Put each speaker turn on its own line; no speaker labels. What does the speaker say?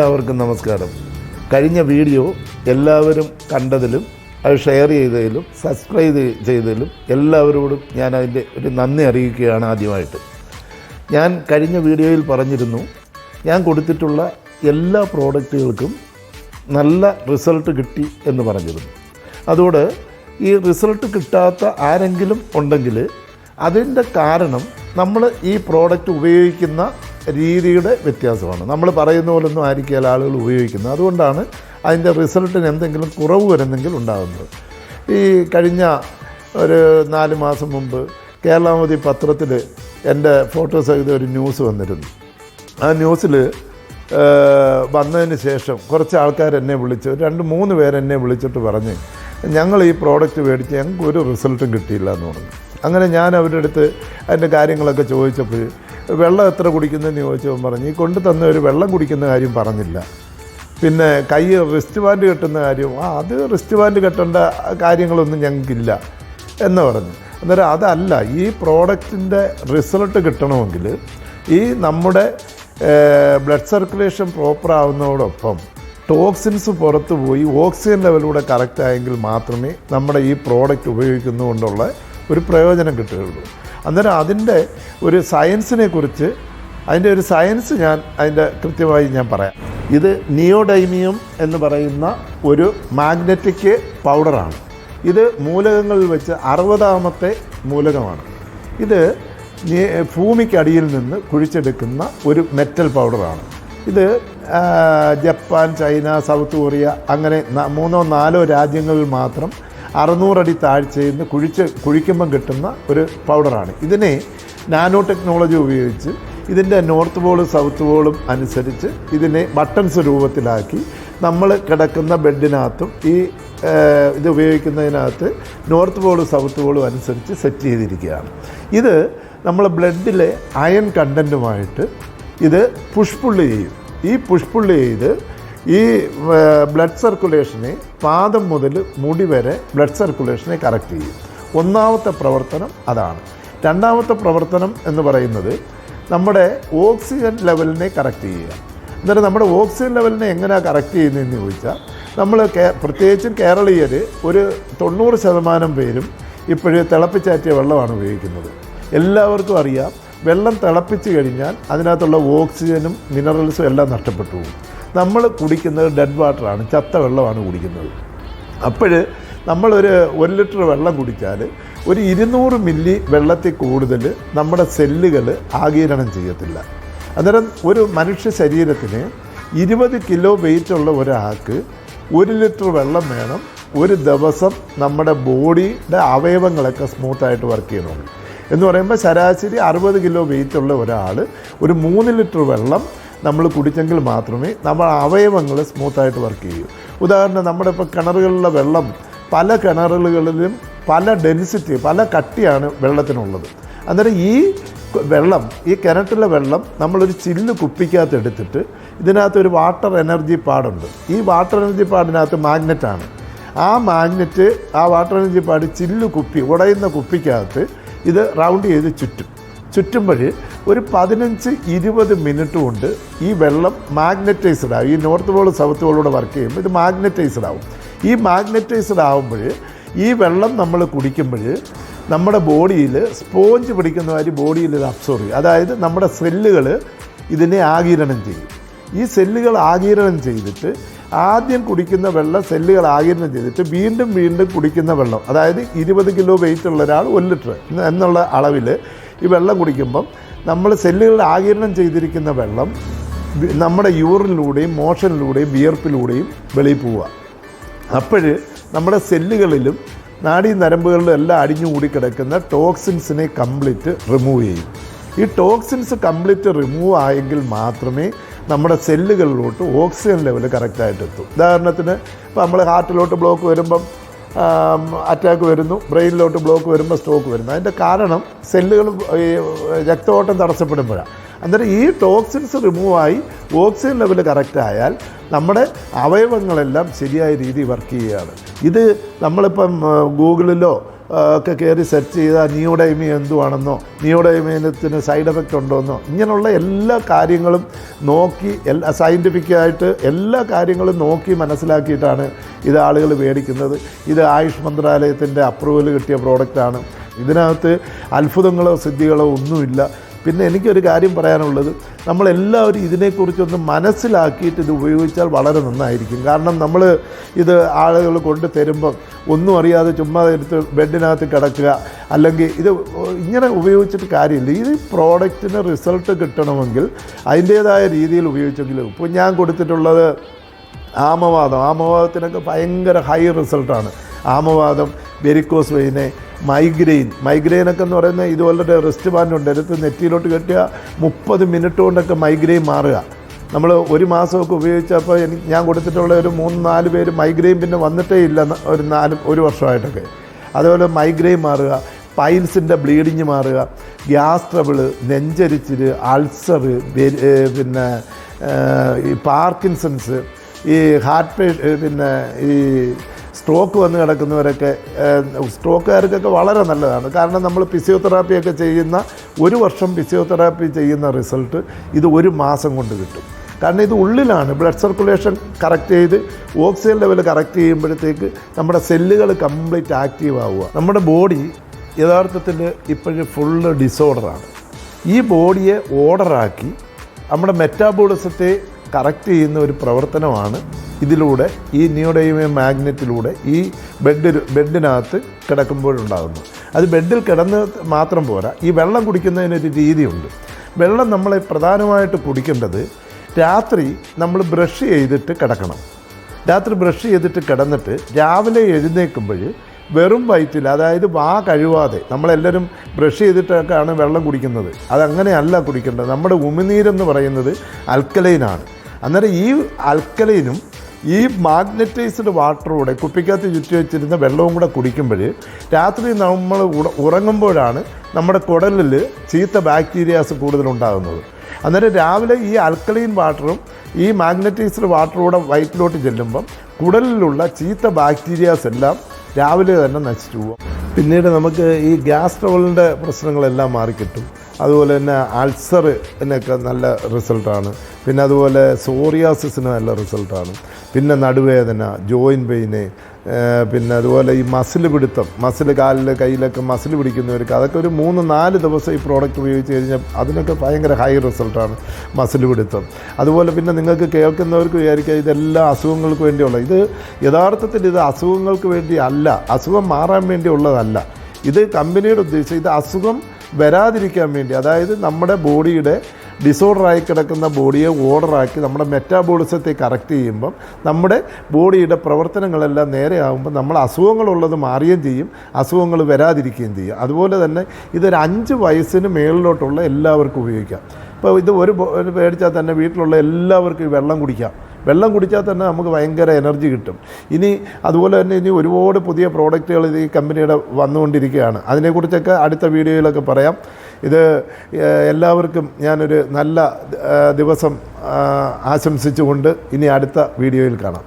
എല്ലാവർക്കും നമസ്കാരം. കഴിഞ്ഞ വീഡിയോ എല്ലാവരും കണ്ടതിലും അത് ഷെയർ ചെയ്തതിലും സബ്സ്ക്രൈബ് ചെയ്തതിലും എല്ലാവരോടും ഞാൻ അതിന്റെ ഒരു നന്ദി അറിയിക്കുകയാണ് ആദ്യമായിട്ട്. ഞാൻ കഴിഞ്ഞ വീഡിയോയിൽ പറഞ്ഞിരുന്നു ഞാൻ കൊടുത്തിട്ടുള്ള എല്ലാ പ്രോഡക്റ്റുകൾക്കും നല്ല റിസൾട്ട് കിട്ടി എന്ന് പറഞ്ഞിരുന്നു. അതോട് ഈ റിസൾട്ട് കിട്ടാത്ത ആരെങ്കിലും ഉണ്ടെങ്കിൽ അതിന്റെ കാരണം നമ്മൾ ഈ പ്രോഡക്റ്റ് ഉപയോഗിക്കുന്ന രീതിയുടെ വ്യത്യാസമാണ്. നമ്മൾ പറയുന്ന പോലൊന്നും ആയിരിക്കില്ല ആളുകൾ ഉപയോഗിക്കുന്നത്. അതുകൊണ്ടാണ് അതിന്റെ റിസൾട്ടിന് എന്തെങ്കിലും കുറവ് വരുന്നെങ്കിൽ ഉണ്ടാകുന്നത് ഈ കഴിഞ്ഞ ഒരു നാല് മാസം മുമ്പ് കേരളാമതി പത്രത്തിൽ എന്റെ ഫോട്ടോ സഹിത ഒരു ന്യൂസ് വന്നിരുന്നു. ആ ന്യൂസിൽ വന്നതിന് ശേഷം കുറച്ച് ആൾക്കാർ എന്നെ വിളിച്ച് രണ്ട് മൂന്ന് പേരെന്നെ വിളിച്ചിട്ട് പറഞ്ഞ് ഞങ്ങൾ ഈ പ്രോഡക്റ്റ് മേടിച്ച് ഞങ്ങൾക്ക് ഒരു റിസൾട്ടും കിട്ടിയില്ല എന്ന് പറഞ്ഞു. അങ്ങനെ ഞാൻ അവരുടെ അടുത്ത് അതിന്റെ കാര്യങ്ങളൊക്കെ ചോദിച്ചപ്പോൾ വെള്ളം എത്ര കുടിക്കുന്നതെന്ന് ചോദിച്ചവൻ പറഞ്ഞു ഈ കൊണ്ടു തന്ന ഒരു വെള്ളം കുടിക്കുന്ന കാര്യം പറഞ്ഞില്ല. പിന്നെ കൈ റിസ്റ്റ് ബാൻഡ് കെട്ടുന്ന കാര്യം ആ അത് റിസ്റ്റ് ബാൻഡ് കെട്ടേണ്ട കാര്യങ്ങളൊന്നും ഞങ്ങൾക്കില്ല എന്ന് പറഞ്ഞു. അന്നേരം അതല്ല ഈ പ്രോഡക്റ്റിന്റെ റിസൾട്ട് കിട്ടണമെങ്കിൽ ഈ നമ്മുടെ ബ്ലഡ് സർക്കുലേഷൻ പ്രോപ്പർ ആവുന്നതോടൊപ്പം ടോക്സിൻസ് പുറത്തു പോയി ഓക്സിജൻ ലെവലൂടെ കറക്റ്റ് ആയെങ്കിൽ മാത്രമേ നമ്മുടെ ഈ പ്രോഡക്റ്റ് ഉപയോഗിക്കുന്നതുകൊണ്ടുള്ള ഒരു പ്രയോജനം കിട്ടുകയുള്ളൂ. അന്നേരം അതിന്റെ ഒരു സയൻസിനെ കുറിച്ച് അതിന്റെ ഒരു സയൻസ് ഞാൻ അതിന്റെ കൃത്യമായി ഞാൻ പറയാം. ഇത് നിയോഡൈമിയം എന്ന് പറയുന്ന ഒരു മാഗ്നറ്റിക് പൗഡറാണ്. ഇത് മൂലകങ്ങളിൽ വെച്ച് അറുപതാമത്തെ മൂലകമാണ്. ഇത് ഭൂമിക്കടിയിൽ നിന്ന് കുഴിച്ചെടുക്കുന്ന ഒരു മെറ്റൽ പൗഡറാണ്. ഇത് ജപ്പാൻ ചൈന സൗത്ത് കൊറിയ അങ്ങനെ മൂന്നോ നാലോ രാജ്യങ്ങളിൽ മാത്രം അറുന്നൂറടി താഴ്ചയിൽ നിന്ന് കുഴിച്ച് കുഴിക്കുമ്പം കിട്ടുന്ന ഒരു പൗഡറാണ്. ഇതിനെ നാനോ ടെക്നോളജി ഉപയോഗിച്ച് ഇതിന്റെ നോർത്ത് പോളും സൗത്ത് പോളും അനുസരിച്ച് ഇതിനെ ബട്ടൺസ് രൂപത്തിലാക്കി നമ്മൾ കിടക്കുന്ന ബെഡിനകത്തും ഈ ഇത് ഉപയോഗിക്കുന്നതിനകത്ത് നോർത്ത് പോളും സൗത്ത് പോളും അനുസരിച്ച് സെറ്റ് ചെയ്തിരിക്കുകയാണ്. ഇത് നമ്മൾ ബ്ലഡിലെ അയൺ കണ്ടന്റുമായിട്ട് ഇത് പുഷ്പുള്ളി ചെയ്യും. ഈ പുഷ്പുള്ളി ചെയ്ത് ഈ ബ്ലഡ് സർക്കുലേഷനെ പാദം മുതൽ മുടി വരെ ബ്ലഡ് സർക്കുലേഷനെ കറക്റ്റ് ചെയ്യും. ഒന്നാമത്തെ പ്രവർത്തനം അതാണ്. രണ്ടാമത്തെ പ്രവർത്തനം എന്ന് പറയുന്നത് നമ്മുടെ ഓക്സിജൻ ലെവലിനെ കറക്റ്റ് ചെയ്യുക. എന്നിട്ട് നമ്മുടെ ഓക്സിജൻ ലെവലിനെ എങ്ങനെയാണ് കറക്റ്റ് ചെയ്യുന്നതെന്ന് ചോദിച്ചാൽ നമ്മൾ കേ പ്രത്യേകിച്ചും കേരളീയർ ഒരു തൊണ്ണൂറ് ശതമാനം പേരും ഇപ്പോഴും തിളപ്പിച്ചാറ്റിയ വെള്ളമാണ് ഉപയോഗിക്കുന്നത്. എല്ലാവർക്കും അറിയാം വെള്ളം തിളപ്പിച്ച് കഴിഞ്ഞാൽ അതിനകത്തുള്ള ഓക്സിജനും മിനറൽസും എല്ലാം നഷ്ടപ്പെട്ടു പോകും. നമ്മൾ കുടിക്കുന്നത് ഡെഡ് വാട്ടറാണ് ചത്ത വെള്ളമാണ് കുടിക്കുന്നത്. അപ്പോൾ നമ്മളൊരു ഒരു ലിറ്റർ വെള്ളം കുടിച്ചാൽ ഒരു ഇരുന്നൂറ് മില്ലി വെള്ളത്തിൽ കൂടുതൽ നമ്മുടെ സെല്ലുകൾ ആഗീരണം ചെയ്യത്തില്ല. അന്നേരം ഒരു മനുഷ്യ ശരീരത്തിന് ഇരുപത് കിലോ വെയിറ്റ് ഉള്ള ഒരാൾക്ക് ഒരു ലിറ്റർ വെള്ളം വേണം ഒരു ദിവസം നമ്മുടെ ബോഡിയുടെ അവയവങ്ങളൊക്കെ സ്മൂത്തായിട്ട് വർക്ക് ചെയ്യണമെങ്കിൽ. എന്ന് പറയുമ്പോൾ ശരാശരി അറുപത് കിലോ വെയിറ്റ് ഉള്ള ഒരാൾ ഒരു മൂന്ന് ലിറ്റർ വെള്ളം നമ്മൾ കുടിച്ചെങ്കിൽ മാത്രമേ നമ്മൾ അവയവങ്ങൾ സ്മൂത്തായിട്ട് വർക്ക് ചെയ്യൂ. ഉദാഹരണം നമ്മുടെ ഇപ്പോൾ കിണറുകളിലെ വെള്ളം പല കിണറുകളിലും പല ഡെൻസിറ്റി പല കട്ടിയാണ് വെള്ളത്തിനുള്ളത്. അന്നേരം ഈ വെള്ളം ഈ കിണറ്റിലെ വെള്ളം നമ്മളൊരു ചില്ല് കുപ്പിക്കകത്ത് എടുത്തിട്ട് ഇതിനകത്ത് ഒരു വാട്ടർ എനർജി പാടുണ്ട് ഈ വാട്ടർ എനർജി പാടിനകത്ത് മാഗ്നറ്റാണ് ആ മാഗ്നറ്റ് ആ വാട്ടർ എനർജി പാട് ചില്ല് കുപ്പി ഉടയുന്ന കുപ്പിക്കകത്ത് ഇത് റൗണ്ട് ചെയ്ത് ചുറ്റും. ചുറ്റുമ്പോൾ ഒരു പതിനഞ്ച് ഇരുപത് മിനിറ്റ് കൊണ്ട് ഈ വെള്ളം മാഗ്നറ്റൈസ്ഡ് ആവും. ഈ നോർത്ത് പോൾ സൗത്ത് പോളൂടെ വർക്ക് ചെയ്യുമ്പോൾ ഇത് മാഗ്നറ്റൈസ്ഡ് ആവും. ഈ മാഗ്നറ്റൈസ്ഡ് ആവുമ്പോൾ ഈ വെള്ളം നമ്മൾ കുടിക്കുമ്പോൾ നമ്മുടെ ബോഡിയിൽ സ്പോഞ്ച് പിടിക്കുന്ന മാതിരി ബോഡിയിൽ ഇത് അബ്സോർവ് ചെയ്യും. അതായത് നമ്മുടെ സെല്ലുകൾ ഇതിനെ ആഗീരണം ചെയ്യും. ഈ സെല്ലുകൾ ആഗീരണം ചെയ്തിട്ട് ആദ്യം കുടിക്കുന്ന വെള്ളം സെല്ലുകൾ ആഗീരണം ചെയ്തിട്ട് വീണ്ടും വീണ്ടും കുടിക്കുന്ന വെള്ളം അതായത് ഇരുപത് കിലോ വെയിറ്റ് ഉള്ള ഒരാൾ ഒരു ലിറ്റർ എന്നുള്ള അളവിൽ ഈ വെള്ളം കുടിക്കുമ്പം നമ്മൾ സെല്ലുകൾ ആകിരണം ചെയ്തിരിക്കുന്ന വെള്ളം നമ്മുടെ യൂറിനിലൂടെയും മോഷനിലൂടെയും വിയർപ്പിലൂടെയും വെളിയിൽ പോവുക. അപ്പോൾ നമ്മുടെ സെല്ലുകളിലും നാഡീ നരമ്പുകളിലും എല്ലാം അടിഞ്ഞുകൂടി കിടക്കുന്ന ടോക്സിൻസിനെ കംപ്ലീറ്റ് റിമൂവ് ചെയ്യും. ഈ ടോക്സിൻസ് കംപ്ലീറ്റ് റിമൂവ് ആയെങ്കിൽ മാത്രമേ നമ്മുടെ സെല്ലുകളിലോട്ട് ഓക്സിജൻ ലെവൽ കറക്റ്റായിട്ട് എത്തും. ഉദാഹരണത്തിന് ഇപ്പോൾ നമ്മൾ ഹാർട്ടിലോട്ട് ബ്ലോക്ക് വരുമ്പം അറ്റാക്ക് വരുന്നു. ബ്രെയിനിലോട്ട് ബ്ലോക്ക് വരുമ്പോൾ സ്ട്രോക്ക് വരുന്നു. അതിന്റെ കാരണം സെല്ലുകൾ ഈ രക്തഓട്ടം തടസ്സപ്പെടുമ്പോഴാണ് അന്നേരം ഈ ടോക്സിൻസ് റിമൂവായി ഓക്സിജൻ ലെവൽ കറക്റ്റായാൽ നമ്മുടെ അവയവങ്ങളെല്ലാം ശരിയായ രീതിയിൽ വർക്ക് ചെയ്യുകയാണ്. ഇത് നമ്മളിപ്പം ഗൂഗിളിലോ ഒക്കെ കയറി സെർച്ച് ചെയ്താൽ നിയോഡൈമി എന്തുവാണെന്നോ നിയോഡൈമിനത്തിന് സൈഡ് എഫക്റ്റ് ഉണ്ടോയെന്നോ ഇങ്ങനെയുള്ള എല്ലാ കാര്യങ്ങളും നോക്കി എല്ലാ സയന്റിഫിക്കായിട്ട് എല്ലാ കാര്യങ്ങളും നോക്കി മനസ്സിലാക്കിയിട്ടാണ് ഇത് ആളുകൾ മേടിക്കുന്നത്. ഇത് ആയുഷ് മന്ത്രാലയത്തിന്റെ അപ്രൂവൽ കിട്ടിയ പ്രോഡക്റ്റാണ് ഇതിനകത്ത് അത്ഭുതങ്ങളോ സിദ്ധികളോ ഒന്നുമില്ല. പിന്നെ എനിക്കൊരു കാര്യം പറയാനുള്ളത് നമ്മളെല്ലാവരും ഇതിനെക്കുറിച്ചൊന്ന് മനസ്സിലാക്കിയിട്ട് ഇത് ഉപയോഗിച്ചാൽ വളരെ നന്നായിരിക്കും. കാരണം നമ്മൾ ഇത് ആളുകൾ കൊണ്ട് തരുമ്പം ഒന്നും അറിയാതെ ചുമ്മാ എടുത്ത് ബെഡിനകത്ത് കിടക്കുക അല്ലെങ്കിൽ ഇത് ഇങ്ങനെ ഉപയോഗിച്ചിട്ട് കാര്യമില്ല. ഈ പ്രോഡക്റ്റിന് റിസൾട്ട് കിട്ടണമെങ്കിൽ അതിന്റേതായ രീതിയിൽ ഉപയോഗിച്ചെങ്കിലും ഇപ്പോൾ ഞാൻ കൊടുത്തിട്ടുള്ളത് ആമവാദം. ആമവാദത്തിനൊക്കെ ഭയങ്കര ഹൈ റിസൾട്ടാണ്. ആമവാദം വെരിക്കോസ് വെയിന് മൈഗ്രെയിൻ ഒക്കെ എന്ന് പറയുന്നത് ഇതുപോലത്തെ റെസ്റ്റ് ബാൻഡ് ഉണ്ട്. എടുത്ത് നെറ്റിയിലോട്ട് കെട്ടിയ മുപ്പത് മിനിറ്റ് കൊണ്ടൊക്കെ മൈഗ്രെയിൻ മാറുക. നമ്മൾ ഒരു മാസമൊക്കെ ഉപയോഗിച്ചപ്പോൾ എനിക്ക് ഞാൻ കൊടുത്തിട്ടുള്ള ഒരു മൂന്ന് നാല് പേര് മൈഗ്രെയിൻ പിന്നെ വന്നിട്ടേ ഇല്ല ഒരു നാല് ഒരു വർഷമായിട്ടൊക്കെ. അതുപോലെ മൈഗ്രെയിൻ മാറുക പൈൽസിന്റെ ബ്ലീഡിങ് മാറുക ഗ്യാസ് ട്രബിൾ നെഞ്ചരിച്ചിൽ അൾസർ പിന്നെ പാർക്കിൻസൺസ് ഈ ഹാർട്ട് പിന്നെ ഈ സ്ട്രോക്ക് വന്ന് കിടക്കുന്നവരൊക്കെ സ്ട്രോക്കുകാർക്കൊക്കെ വളരെ നല്ലതാണ്. കാരണം നമ്മൾ ഫിസിയോതെറാപ്പിയൊക്കെ ചെയ്യുന്ന ഒരു വർഷം ഫിസിയോതെറാപ്പി ചെയ്യുന്ന റിസൾട്ട് ഇത് ഒരു മാസം കൊണ്ട് കിട്ടും. കാരണം ഇത് ഉള്ളിലാണ് ബ്ലഡ് സർക്കുലേഷൻ കറക്റ്റ് ചെയ്ത് ഓക്സിജൻ ലെവൽ കറക്റ്റ് ചെയ്യുമ്പോഴത്തേക്ക് നമ്മുടെ സെല്ലുകൾ കംപ്ലീറ്റ് ആക്റ്റീവ് ആവുക. നമ്മുടെ ബോഡി യഥാർത്ഥത്തിൽ ഇപ്പോഴും ഫുള്ള് ഡിസോർഡറാണ് ഈ ബോഡിയെ ഓർഡറാക്കി നമ്മുടെ മെറ്റാബോളിസത്തെ കറക്റ്റ് ചെയ്യുന്ന ഒരു പ്രവർത്തനമാണ് ഇതിലൂടെ ഈ നിയോഡൈമിയം മാഗ്നറ്റിലൂടെ ഈ ബെഡ് ബെഡിനകത്ത് കിടക്കുമ്പോഴുണ്ടാകുന്നു. അത് ബെഡിൽ കിടന്ന് മാത്രം പോരാ ഈ വെള്ളം കുടിക്കുന്നതിനൊരു രീതിയുണ്ട്. വെള്ളം നമ്മളെ പ്രധാനമായിട്ട് കുടിക്കേണ്ടത് രാത്രി നമ്മൾ ബ്രഷ് ചെയ്തിട്ട് കിടക്കണം. രാത്രി ബ്രഷ് ചെയ്തിട്ട് കിടന്നിട്ട് രാവിലെ എഴുന്നേൽക്കുമ്പോൾ വെറും വയറ്റിൽ അതായത് വാ കഴുവാതെ നമ്മളെല്ലാവരും ബ്രഷ് ചെയ്തിട്ടൊക്കെയാണ് വെള്ളം കുടിക്കുന്നത്. അതങ്ങനെയല്ല കുടിക്കേണ്ടത്. നമ്മുടെ ഉമിനീരെന്ന് പറയുന്നത് അൽക്കലൈനാണ്. അന്നേരം ഈ അൽക്കലൈനും ഈ മാഗ്നറ്റൈസ്ഡ് വാട്ടറൂടെ കുപ്പിക്കകത്ത് ചുറ്റി വെച്ചിരുന്ന വെള്ളവും കൂടെ കുടിക്കുമ്പോൾ രാത്രി നമ്മൾ ഉറ- ഉറങ്ങുമ്പോഴാണ് നമ്മുടെ കുടലിൽ ചീത്ത ബാക്ടീരിയാസ് കൂടുതലുണ്ടാകുന്നത്. അന്നേരം രാവിലെ ഈ ആൽക്കലൈൻ വാട്ടറും ഈ മാഗ്നറ്റൈസ്ഡ് വാട്ടറൂടെ വയറ്റിലോട്ട് ചെല്ലുമ്പം കുടലിലുള്ള ചീത്ത ബാക്ടീരിയാസ് എല്ലാം രാവിലെ തന്നെ നശിച്ചു പോകും. പിന്നീട് നമുക്ക് ഈ ഗ്യാസ് ട്രബിളിന്റെ പ്രശ്നങ്ങളെല്ലാം മാറിക്കിട്ടും. അതുപോലെ തന്നെ അൾസറിനൊക്കെ നല്ല റിസൾട്ടാണ്. പിന്നെ അതുപോലെ സോറിയാസിന് നല്ല റിസൾട്ടാണ്. പിന്നെ നടുവേദന ജോയിൻ പെയിന് പിന്നെ അതുപോലെ ഈ മസിൽ പിടുത്തം മസിൽ കാലിൽ കയ്യിലൊക്കെ മസിൽ പിടിക്കുന്നവർക്ക് അതൊക്കെ ഒരു മൂന്ന് നാല് ദിവസം ഈ പ്രോഡക്റ്റ് ഉപയോഗിച്ച് കഴിഞ്ഞാൽ അതിനൊക്കെ ഭയങ്കര ഹൈ റിസൾട്ടാണ് മസിൽ പിടുത്തം. അതുപോലെ പിന്നെ നിങ്ങൾക്ക് കേൾക്കുന്നവർക്ക് വിചാരിക്കുക ഇതെല്ലാം അസുഖങ്ങൾക്ക് വേണ്ടിയുള്ള. ഇത് യഥാർത്ഥത്തിൽ ഇത് അസുഖങ്ങൾക്ക് വേണ്ടി അല്ല. അസുഖം മാറാൻ വേണ്ടിയുള്ളതല്ല ഇത് കമ്പനിയുടെ ഉദ്ദേശം. ഇത് അസുഖം വരാതിരിക്കാൻ വേണ്ടി അതായത് നമ്മുടെ ബോഡിയുടെ ഡിസോർഡറായി കിടക്കുന്ന ബോഡിയെ ഓർഡറാക്കി നമ്മുടെ മെറ്റാബോളിസത്തെ കറക്റ്റ് ചെയ്യുമ്പം നമ്മുടെ ബോഡിയുടെ പ്രവർത്തനങ്ങളെല്ലാം നേരെയാകുമ്പോൾ നമ്മൾ അസുഖങ്ങളുള്ളത് മാറുകയും ചെയ്യും അസുഖങ്ങൾ വരാതിരിക്കുകയും ചെയ്യും. അതുപോലെ തന്നെ ഇതൊരു അഞ്ച് വയസ്സിന് മേളിലോട്ടുള്ള എല്ലാവർക്കും ഉപയോഗിക്കാം. ഇപ്പോൾ ഇത് ഒരു പേടിച്ചാൽ തന്നെ വീട്ടിലുള്ള എല്ലാവർക്കും വെള്ളം കുടിക്കാം. വെള്ളം കുടിച്ചാൽ തന്നെ നമുക്ക് ഭയങ്കര എനർജി കിട്ടും. ഇനി അതുപോലെ തന്നെ ഇനി ഒരുപാട് പുതിയ പ്രോഡക്റ്റുകൾ ഇത് ഈ കമ്പനിയുടെ വന്നുകൊണ്ടിരിക്കുകയാണ്. അതിനെക്കുറിച്ചൊക്കെ അടുത്ത വീഡിയോയിലൊക്കെ പറയാം. ഇത് എല്ലാവർക്കും ഞാനൊരു നല്ല ദിവസം ആശംസിച്ചുകൊണ്ട് ഇനി അടുത്ത വീഡിയോയിൽ കാണാം.